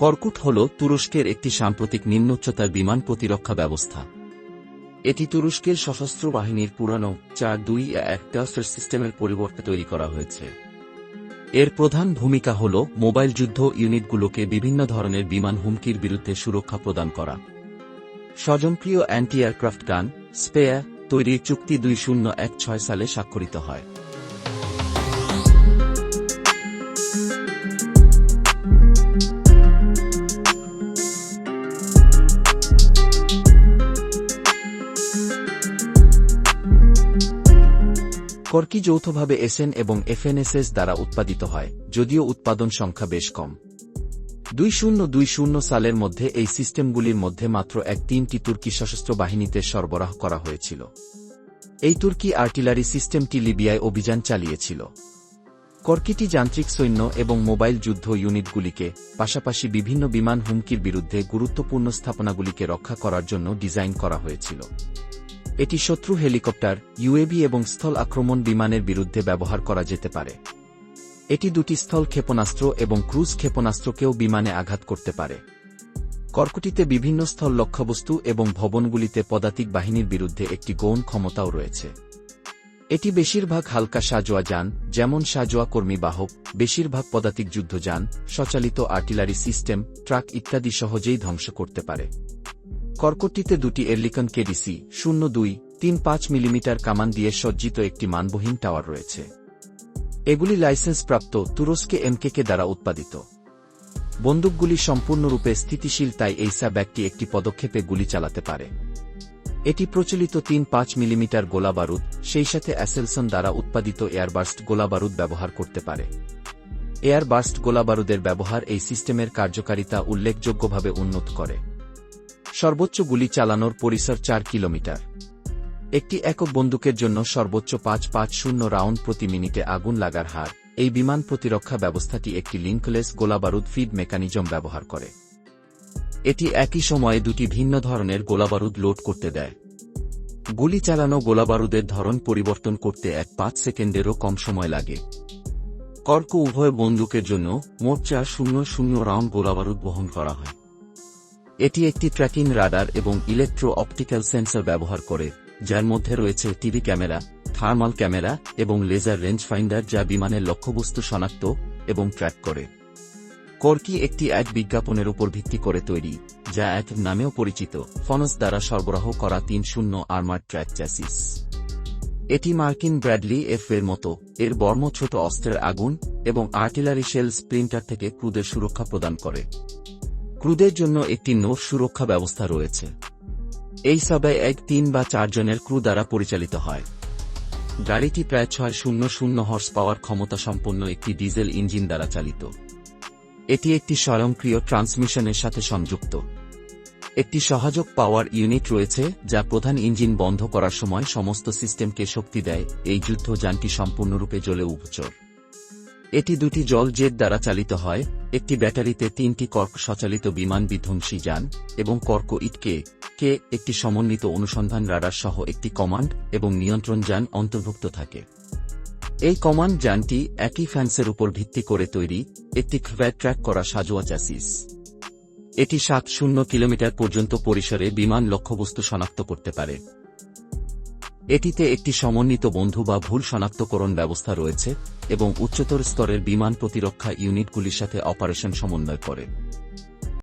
কর্কুট হল তুরস্কের একটি সাম্প্রতিক নিম্নোচ্চতার বিমান প্রতিরক্ষা ব্যবস্থা। এটি তুরস্কের সশস্ত্র বাহিনীর পুরানো চার দুই এক সিস্টেমের পরিবর্তে তৈরি করা হয়েছে। এর প্রধান ভূমিকা হল মোবাইল যুদ্ধ ইউনিটগুলোকে বিভিন্ন ধরনের বিমান হুমকির বিরুদ্ধে সুরক্ষা প্রদান করা। স্বজনপ্রিয় অ্যান্টি এয়ারক্রাফট গান, স্পেয়ার, তৈরির চুক্তি দুই শূন্য এক ছয় সালে স্বাক্ষরিত হয়। কর্কি যৌথভাবে এসএন এবং এফএনএসএস দ্বারা উৎপাদিত হয়, যদিও উৎপাদন সংখ্যা বেশ কম। দুই শূন্য দুই শূন্য সালের মধ্যে এই সিস্টেমগুলির মধ্যে মাত্র এক তিনটি তুর্কি সশস্ত্র বাহিনীতে সরবরাহ করা হয়েছিল। এই তুর্কি আর্টিলারি সিস্টেমটি লিবিয়ায় অভিযান চালিয়েছিল। কর্কিটি যান্ত্রিক সৈন্য এবং মোবাইল যুদ্ধ ইউনিটগুলিকে, পাশাপাশি বিভিন্ন বিমান হুমকির বিরুদ্ধে গুরুত্বপূর্ণ স্থাপনাগুলিকে রক্ষা করার জন্য ডিজাইন করা হয়েছিল। এটি শত্রু হেলিকপ্টার ইউএবি এবং স্থল আক্রমণ বিমানের বিরুদ্ধে ব্যবহার করা যেতে পারে। এটি দুটি স্থল ক্ষেপণাস্ত্র এবং ক্রুজ ক্ষেপণাস্ত্রকেও বিমানে আঘাত করতে পারে। কর্কটিতে বিভিন্ন স্থল লক্ষ্যবস্তু এবং ভবনগুলিতে পদাতিক বাহিনীর বিরুদ্ধে একটি গৌণ ক্ষমতাও রয়েছে। এটি বেশিরভাগ হালকা সাজোয়া যান, যেমন সাজোয়া কর্মী বাহক, বেশিরভাগ পদাতিক যুদ্ধযান, স্বচালিত আর্টিলারি সিস্টেম, ট্রাক ইত্যাদি সহজেই ধ্বংস করতে পারে। কর্কটটিতে দুটি এরলিকন কেডিসি, শূন্য দুই, তিন পাঁচ মিলিমিটার কামান দিয়ে সজ্জিত একটি মানবহীন টাওয়ার রয়েছে। এগুলি লাইসেন্সপ্রাপ্ত তুরস্কে এমকেকে দ্বারা উৎপাদিত। বন্দুকগুলি সম্পূর্ণরূপে স্থিতিশীল, তাই এইসা ব্যাগটি একটি পদক্ষেপে গুলি চালাতে পারে। এটি প্রচলিত তিন পাঁচ মিলিমিটার গোলাবারুদ সেই সাথে অ্যাসেলসন দ্বারা উৎপাদিত এয়ারবার্স্ট গোলাবারুদ ব্যবহার করতে পারে। এয়ারবার্স্ট গোলাবারুদের ব্যবহার এই সিস্টেমের কার্যকারিতা উল্লেখযোগ্যভাবে উন্নত করে। সর্বোচ্চ গুলি চালানোর পরিসর চার কিলোমিটার। একটি একক বন্দুকের জন্য সর্বোচ্চ পাঁচ পাঁচ শূন্য রাউন্ড প্রতি মিনিটে আগুন লাগার হার। এই বিমান প্রতিরক্ষা ব্যবস্থাটি একটি লিঙ্কলেস গোলাবারুদ ফিড মেকানিজম ব্যবহার করে। এটি একই সময়ে দুটি ভিন্ন ধরনের গোলাবারুদ লোড করতে দেয়। গুলি চালানো গোলাবারুদের ধরন পরিবর্তন করতে এক পাঁচ সেকেন্ডেরও কম সময় লাগে। কর্ক উভয় বন্দুকের জন্য মোট চার শূন্য শূন্য রাউন্ড গোলাবারুদ বহন করা হয়। এটি একটি ট্র্যাকিং রাডার এবং ইলেকট্রো অপটিক্যাল সেন্সর ব্যবহার করে, যার মধ্যে রয়েছে টিভি ক্যামেরা, থার্মাল ক্যামেরা এবং লেজার রেঞ্জ ফাইন্ডার যা বিমানের লক্ষ্যবস্তু শনাক্ত এবং ট্র্যাক করে। কর্কি একটি এক বিজ্ঞাপনের উপর ভিত্তি করে তৈরি, যা এক নামেও পরিচিত, ফনস দ্বারা সরবরাহ করা তিন শূন্য আর্মার ট্র্যাক চ্যাসিস। এটি মার্কিন ব্র্যাডলি এফ এর মতো, এর বর্ম ছোট অস্ত্রের আগুন এবং আর্টিলারি শেল স্প্রিন্টার থেকে ক্রুদের সুরক্ষা প্রদান করে। ক্রুদের জন্য একটি নোট সুরক্ষা ব্যবস্থা রয়েছে। এই সবাই এক তিন বা চারজনের ক্রু দ্বারা পরিচালিত হয়। গাড়িটি প্রায় ছয় শূন্য শূন্য হর্স পাওয়ার ক্ষমতা সম্পন্ন একটি ডিজেল ইঞ্জিন দ্বারা চালিত। এটি একটি স্বয়ংক্রিয় ট্রান্সমিশনের সাথে সংযুক্ত। একটি সহযোগ পাওয়ার ইউনিট রয়েছে, যা প্রধান ইঞ্জিন বন্ধ করার সময় সমস্ত সিস্টেমকে শক্তি দেয়। এই যুদ্ধযানটি সম্পূর্ণরূপে জ্বলে উপচর। এটি দুটি জল জেট দ্বারা চালিত হয়, একটি ব্যাটারিতে তিনটি কর্ক সচালিত বিমান বিধ্বংসী যান, এবং কর্ক ইটকে, কে একটি সমন্বিত অনুসন্ধান রাডার সহ একটি কমান্ড এবং নিয়ন্ত্রণ যান অন্তর্ভুক্ত থাকে। এই কমান্ড যানটি একই ফ্যান্সের উপর ভিত্তি করে তৈরি, একটি ভ্যাট ট্র্যাক করা সাজোয়া চ্যাসিস। এটি সাত শূন্য কিলোমিটার পর্যন্ত পরিসরে বিমান লক্ষ্যবস্তু শনাক্ত করতে পারে। এটিতে একটি সমন্বিত বন্ধু বা ভুল শনাক্তকরণ ব্যবস্থা রয়েছে এবং উচ্চতর স্তরের বিমান প্রতিরক্ষা ইউনিটগুলির সাথে অপারেশন সমন্বয় করে।